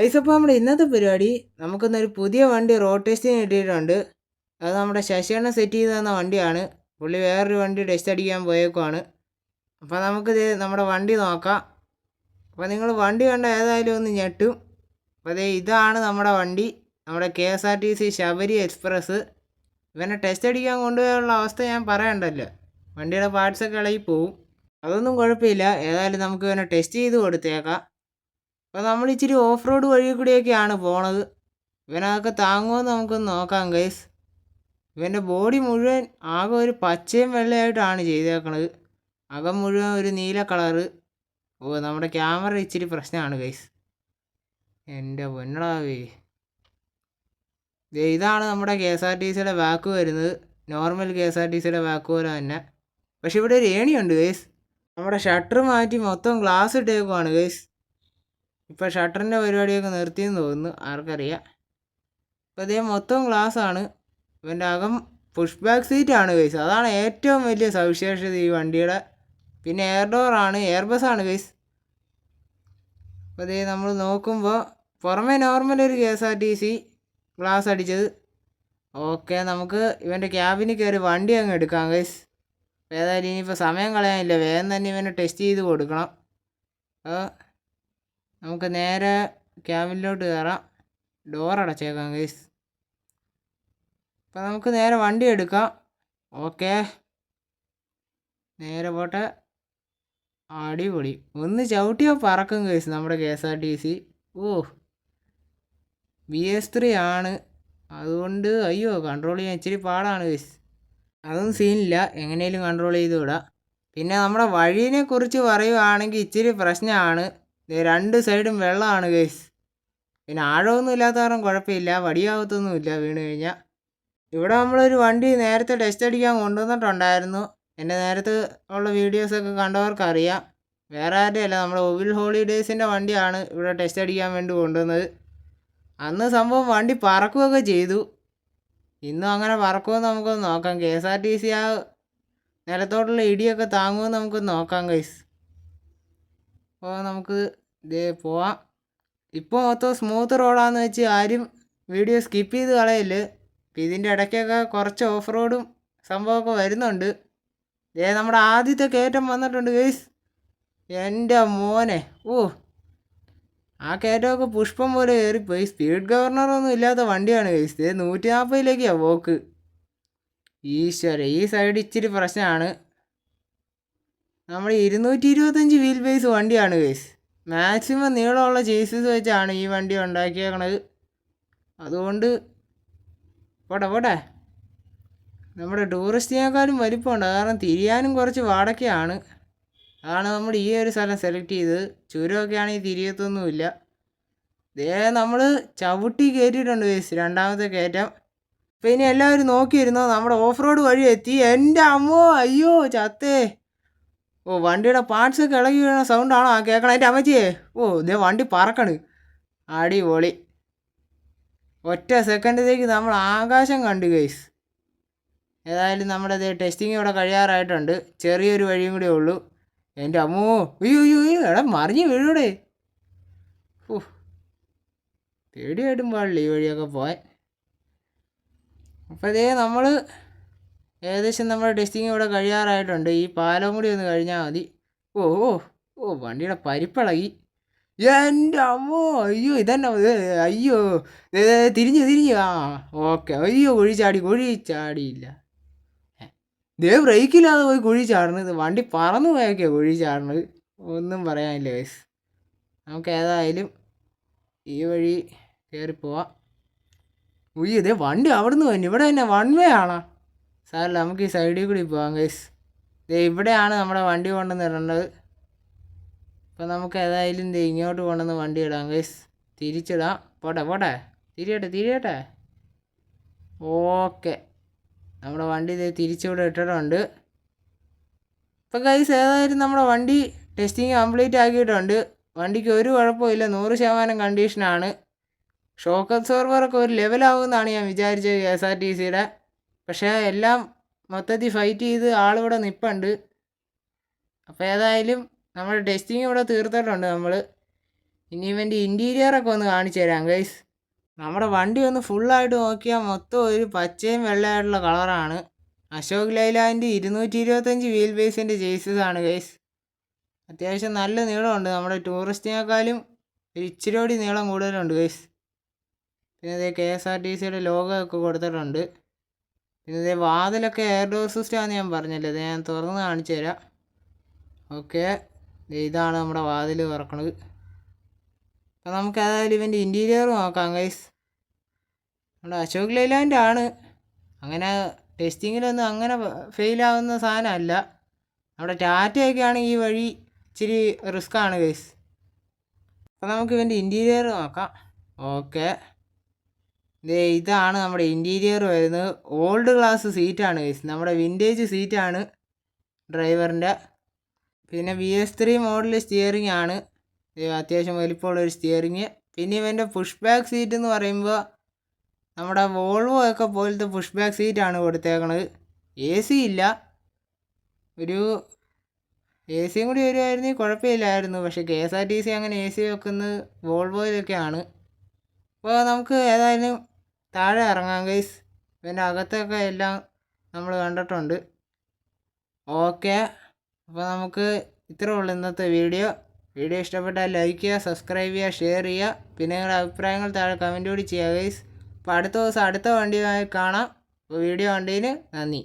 Guys അപ്പോൾ നമ്മുടെ ഇന്നത്തെ പരിപാടി നമുക്കിന്നൊരു പുതിയ വണ്ടി റോഡ് ടെസ്റ്റിന് കിട്ടിയിട്ടുണ്ട്. അത് നമ്മുടെ ശശിയണ്ണ സെറ്റ് ചെയ്ത് തന്ന വണ്ടിയാണ്. പുള്ളി വേറൊരു വണ്ടി ടെസ്റ്റ് അടിക്കാൻ പോയേക്കുവാണ്. അപ്പോൾ നമുക്കിത് നമ്മുടെ വണ്ടി നോക്കാം. അപ്പോൾ നിങ്ങൾ വണ്ടി കണ്ട ഏതായാലും ഒന്ന് ഞെട്ടും. അപ്പോൾ അതേ ഇതാണ് നമ്മുടെ വണ്ടി. നമ്മുടെ K S R T C Sabari express ഇവനെ ടെസ്റ്റ് അടിക്കാൻ കൊണ്ടുപോയുള്ള അവസ്ഥ ഞാൻ പറയണ്ടല്ലോ. വണ്ടിയുടെ പാർട്സൊക്കെ ഇളകി പോവും അതൊന്നും കുഴപ്പമില്ല. ഏതായാലും നമുക്ക് ഇവനെ ടെസ്റ്റ് ചെയ്ത് കൊടുത്തേക്കാം. അപ്പോൾ നമ്മൾ ഇച്ചിരി ഓഫ് റോഡ് വഴി കൂടിയൊക്കെയാണ് പോണത്. ഇവനതൊക്കെ താങ്ങുമെന്ന് നമുക്കൊന്ന് നോക്കാം ഗൈസ് ഇവന്റെ ബോഡി മുഴുവൻ ആകെ ഒരു പച്ചയും വെള്ളയായിട്ടാണ് ചെയ്തേക്കണത്. അകം മുഴുവൻ ഒരു നീല കളറ് ഓ നമ്മുടെ ക്യാമറ ഇച്ചിരി പ്രശ്നമാണ് ഗൈസ് എന്റെ പൊന്നടാവേ. ഇതാണ് നമ്മുടെ കെ എസ് ആർ ടി സിയുടെ ബാക്ക് വരുന്നത്. Normal K S R T സിയുടെ ബാക്ക് പോലെ തന്നെ. പക്ഷെ ഇവിടെ ഒരു ഏണിയുണ്ട് ഗൈസ് നമ്മുടെ ഷട്ടർ മാറ്റി മൊത്തം ഗ്ലാസ് ഇട്ടേക്കുവാണ് ഗൈസ് ഇപ്പോൾ ഷട്ടറിന്റെ പരിപാടിയൊക്കെ നിർത്തിയെന്ന് തോന്നുന്നു. ആർക്കറിയാം. ഇപ്പോൾ ഇതേ മൊത്തം ഗ്ലാസ് ആണ് ഇവന്റെ അകം പുഷ് ബാക്ക് സീറ്റ് ആണ് ഗൈസ്. അതാണ് ഏറ്റവും വലിയ സവിശേഷത ഈ വണ്ടിയുടെ. പിന്നെ എയർ ഡോർ ആണ് എയർ ബസ് ആണ് ഗൈസ്. അപ്പോൾ ഇതേ നമ്മൾ നോക്കുമ്പോൾ പുറമേ നോർമൽ ഒരു K S R T C glass അടിച്ചത്. ഓക്കെ നമുക്ക് ഇവന്റെ ക്യാബിനിൽ കയറി വണ്ടി അങ്ങ് എടുക്കാം ഗൈസ്. ഏതായാലും ഇനിയിപ്പോൾ സമയം കളയാനില്ല. വേഗം തന്നെ ഇവനെ ടെസ്റ്റ് ചെയ്ത് കൊടുക്കണം. നമുക്ക് നേരെ ക്യാബിനിലോട്ട് കയറാം. ഡോർ അടച്ചേക്കാം ഗൈസ് അപ്പം നമുക്ക് നേരെ വണ്ടി എടുക്കാം. ഓക്കെ നേരെ പോട്ടെ. അടിപൊളി. ഒന്ന് ചവിട്ടിയോ പറക്കും ഗൈസ് നമ്മുടെ K S R T C. ഓ. ബി എസ് ത്രീ ആണ്. അതുകൊണ്ട് അയ്യോ കൺട്രോൾ ചെയ്യാൻ ഇച്ചിരി പാടാണ് ഗൈസ് അതൊന്നും സീനില്ല എങ്ങനെയും കൺട്രോൾ ചെയ്ത് വിടാം പിന്നെ നമ്മുടെ വഴീനെ കുറിച്ച് പറയുവാണെങ്കിൽ ഇച്ചിരി പ്രശ്നമാണ്. രണ്ട് സൈഡും വെള്ളമാണ് ഗൈസ് പിന്നെ ആഴമൊന്നും ഇല്ലാത്ത കാരണം കുഴപ്പമില്ല. വടിയാവത്തൊന്നുമില്ല വീണ് കഴിഞ്ഞാൽ ഇവിടെ നമ്മളൊരു വണ്ടി നേരത്തെ ടെസ്റ്റ് അടിക്കാൻ കൊണ്ടുവന്നിട്ടുണ്ടായിരുന്നു. എന്റെ നേരത്തെ ഉള്ള വീഡിയോസൊക്കെ കണ്ടവർക്കറിയാം. വേറെ ആരുടെ അല്ല നമ്മുടെ ഒവിൽ ഹോളിഡേയ്സിന്റെ വണ്ടിയാണ് ഇവിടെ ടെസ്റ്റ് അടിക്കാൻ വേണ്ടി കൊണ്ടുവന്നത്. അന്ന് സംഭവം വണ്ടി പറക്കുകയൊക്കെ ചെയ്തു. ഇന്നും അങ്ങനെ പറക്കുമെന്ന് നമുക്കൊന്ന് നോക്കാം. K S R T C ആ നിലത്തോട്ടുള്ള ഇടിയൊക്കെ താങ്ങുമെന്ന് നമുക്കൊന്ന് നോക്കാം ഗൈസ് അപ്പോൾ നമുക്ക് ഇതേ പോവാം. ഇപ്പോൾ മൊത്തം സ്മൂത്ത് റോഡാന്ന് വെച്ച് ആരും വീഡിയോ സ്കിപ്പ് ചെയ്ത് കളയൽ ഇപ്പം ഇതിന്റെ ഇടയ്ക്കൊക്കെ കുറച്ച് ഓഫ് റോഡും സംഭവമൊക്കെ വരുന്നുണ്ട്. ദേ നമ്മുടെ ആദ്യത്തെ കയറ്റം വന്നിട്ടുണ്ട് ഗേസ് എന്റെ മോനെ. ഓ ആ കയറ്റമൊക്കെ പുഷ്പം പോലെ കയറിപ്പോയി. സ്പീഡ് ഗവർണറൊന്നും ഇല്ലാത്ത വണ്ടിയാണ് ഗേസ് ദേ നൂറ്റി നാൽപ്പതിലേക്കാണ് വോക്ക് ഈശ്വര ഈ സൈഡ് ഇച്ചിരി പ്രശ്നമാണ് നമ്മൾ ഇരുന്നൂറ്റി ഇരുപത്തഞ്ച് വീൽ ബേസ് വണ്ടിയാണ് ഗൈസ് മാക്സിമം നീളമുള്ള ചേസസ് വെച്ചാണ് ഈ വണ്ടി ഉണ്ടാക്കിയേക്കണത്. അതുകൊണ്ട് പോട്ടെ പോട്ടെ നമ്മുടെ ടൂറിസ്റ്റിനേക്കാളും വലിപ്പമുണ്ട്. കാരണം തിരിയാനും കുറച്ച് വാടക്കയാണ് അതാണ് നമ്മൾ ഈ ഒരു സ്ഥലം സെലക്ട് ചെയ്തത്. ചുരമൊക്കെ ആണെങ്കിൽ തിരിയത്തൊന്നുമില്ല. ദേ നമ്മൾ ചവിട്ടി കയറ്റിയിട്ടുണ്ട് വേസ് രണ്ടാമത്തെ കയറ്റം. അപ്പം ഇനി എല്ലാവരും നോക്കിയിരുന്നോ? നമ്മുടെ ഓഫ് റോഡ് വഴി എത്തി. എന്റെ അമ്മോ അയ്യോ ചത്തേ. ഓ വണ്ടിയുടെ പാർട്സ് കിളകി വീണ സൗണ്ടാണോ ആ കേൾക്കണം എന്റെ അമ്മച്ചിയെ. ഓ ഇതേ വണ്ടി പറക്കണ്. അടിപൊളി. ഒറ്റ സെക്കൻഡിലേക്ക് നമ്മൾ ആകാശം കണ്ടു ഗൈസ് ഏതായാലും നമ്മുടെ ഇത് ടെസ്റ്റിംഗ് ഇവിടെ കഴിയാറായിട്ടുണ്ട്. ചെറിയൊരു വഴിയും കൂടെ ഉള്ളൂ. എന്റെ അമ്മോ അയ്യോ അയ്യോ അയ്യോ എടാ മറിഞ്ഞ് വീഴൂടെ ഓ പേടിയായിട്ടും പാടില്ല ഈ വഴിയൊക്കെ പോയാൽ അപ്പോൾ ഇതേ നമ്മൾ ഏകദേശം നമ്മുടെ ടെസ്റ്റിംഗ് ഇവിടെ കഴിയാറായിട്ടുണ്ട്. ഈ പാലം കൂടി ഒന്ന് കഴിഞ്ഞാൽ മതി. ഓ ഓ ഓ വണ്ടിയുടെ പരിപ്പിളകി. എന്റെ അമ്മോ അയ്യോ ഇതന്നെ അയ്യോ തിരിഞ്ഞു തിരിഞ്ഞു. ആ ഓക്കെ. അയ്യോ കുഴിച്ചാടി കുഴിച്ചാടിയില്ല ദേ ബ്രേക്കില്ലാതെ പോയി കുഴി ചാടണത് വണ്ടി പറന്നു പോയൊക്കെയാണ് കുഴി ചാടണത് ഒന്നും പറയാനില്ല വയസ് നമുക്ക് ഏതായാലും ഈ വഴി കയറി പോവാം. ഉയ്യോ ഇതേ വണ്ടി അവിടെ നിന്ന് വന്നു ഇവിടെ തന്നെ വൺ വേ ആണോ. സാറല്ല നമുക്ക് ഈ സൈഡിൽ കൂടി പോവാം ഗൈസ് ദേ ഇവിടെയാണ് നമ്മുടെ വണ്ടി കൊണ്ടുവന്ന് ഇടേണ്ടത്. അപ്പോൾ നമുക്ക് ഏതായാലും ദേ ഇങ്ങോട്ട് കൊണ്ടുവന്ന് വണ്ടി ഇടാം ഗൈസ് തിരിച്ചിടാം. പോട്ടെ പോട്ടെ. തിരിയട്ടെ തിരിയട്ടെ. ഓക്കെ. നമ്മുടെ വണ്ടി ഇത് തിരിച്ചിവിടെ ഇട്ടിട്ടുണ്ട്. ഇപ്പം ഗൈസ് ഏതായാലും നമ്മുടെ വണ്ടി ടെസ്റ്റിങ് കംപ്ലീറ്റ് ആക്കിയിട്ടുണ്ട്. വണ്ടിക്ക് ഒരു കുഴപ്പമില്ല. നൂറ് ശതമാനം കണ്ടീഷനാണ് ഷോക്ക് അബ്സോർവറൊക്കെ ഒരു ലെവലാവുമെന്നാണ് ഞാൻ വിചാരിച്ചത് കെ എസ് ആർ ടി സിയുടെ പക്ഷേ എല്ലാം മൊത്തത്തിൽ ഫൈറ്റ് ചെയ്ത് ആളിവിടെ നിൽപ്പുണ്ട് അപ്പോൾ ഏതായാലും നമ്മൾ ടെസ്റ്റിംഗ് ഇവിടെ തീർത്തിട്ടുണ്ട് നമ്മൾ ഇനി ഇവന്റെ ഇന്റീരിയറൊക്കെ ഒന്ന് കാണിച്ചു തരാം ഗൈസ് നമ്മുടെ വണ്ടി ഒന്ന് ഫുള്ളായിട്ട് നോക്കിയാൽ മൊത്തം ഒരു പച്ചയും വെള്ളയായിട്ടുള്ള കളറാണ് അശോക് ലൈലാന്റെ ഇരുന്നൂറ്റി ഇരുപത്തഞ്ച് വീൽ ബേസിന്റെ ആണ് ഗൈസ് അത്യാവശ്യം നല്ല നീളമുണ്ട്. നമ്മുടെ ടൂറിസ്റ്റിനേക്കാളും ഒരു ഇച്ചിരി നീളം കൂടുതലുണ്ട് ഗൈസ് പിന്നെ അതേ കെ എസ് ആർ ടി സിയുടെ ലോഗോ ഒക്കെ കൊടുത്തിട്ടുണ്ട്. പിന്നെ വാതിലൊക്കെ എയർ ഡോർ സിസ്റ്റമാണെന്ന് ഞാൻ പറഞ്ഞല്ലോ ഇത് ഞാൻ തുറന്ന് കാണിച്ചു തരാം. ഓക്കെ ഇതാണ് നമ്മുടെ വാതിൽ തുറക്കണത്. അപ്പം നമുക്ക് ഏതായാലും ഇവന്റെ ഇന്റീരിയർ നോക്കാം ഗൈസ് നമ്മുടെ അശോക് ലൈലാന്റെ ആണ്. അങ്ങനെ ടെസ്റ്റിങ്ങിലൊന്നും അങ്ങനെ ഫെയിലാവുന്ന സാധനമല്ല. നമ്മുടെ ടാറ്റയൊക്കെ ആണെങ്കിൽ ഈ വഴി ഇച്ചിരി റിസ്ക്കാണ് ഗൈസ് അപ്പം നമുക്ക് ഇവന്റെ ഇന്റീരിയർ നോക്കാം. ഓക്കെ ഇതാണ് നമ്മുടെ ഇന്റീരിയർ വരുന്നത്. ഓൾഡ് ക്ലാസ് സീറ്റാണ് ഗൈസ് നമ്മുടെ വിന്റേജ് സീറ്റാണ് ഡ്രൈവറിന്റെ പിന്നെ V S three model steering ആണ്. അത്യാവശ്യം വലിപ്പമുള്ളൊരു സ്റ്റിയറിങ് പിന്നെ ഇവന്റെ പുഷ് ബാക്ക് സീറ്റ് എന്ന് പറയുമ്പോൾ നമ്മുടെ വോൾവോ ഒക്കെ പോലത്തെ പുഷ് ബാക്ക് സീറ്റാണ് കൊടുത്തേക്കണത്. എ സി ഇല്ല. ഒരു എ സിയും കൂടി വരുമായിരുന്നെങ്കിൽ കുഴപ്പമില്ലായിരുന്നു. പക്ഷേ K S R T C അങ്ങനെ എ സി വെക്കുന്നത് വോൾവോയിലൊക്കെയാണ് അപ്പോൾ നമുക്ക് ഏതായാലും താഴെ ഇറങ്ങാം ഗൈസ് പിന്നെ അകത്തൊക്കെ എല്ലാം നമ്മൾ കണ്ടിട്ടുണ്ട്. ഓക്കെ അപ്പോൾ നമുക്ക് ഇത്രേ ഉള്ളൂ ഇന്നത്തെ വീഡിയോ വീഡിയോ ഇഷ്ടപ്പെട്ടാൽ ലൈക്ക് ചെയ്യുക സബ്സ്ക്രൈബ് ചെയ്യുക ഷെയർ ചെയ്യുക. പിന്നെ നിങ്ങളുടെ അഭിപ്രായങ്ങൾ താഴെ കമന്റ് കൂടി ചെയ്യുക ഗൈസ് അപ്പോൾ അടുത്ത ദിവസം അടുത്ത വണ്ടിയുമായി കാണാം. വീഡിയോ കണ്ടതിന് നന്ദി.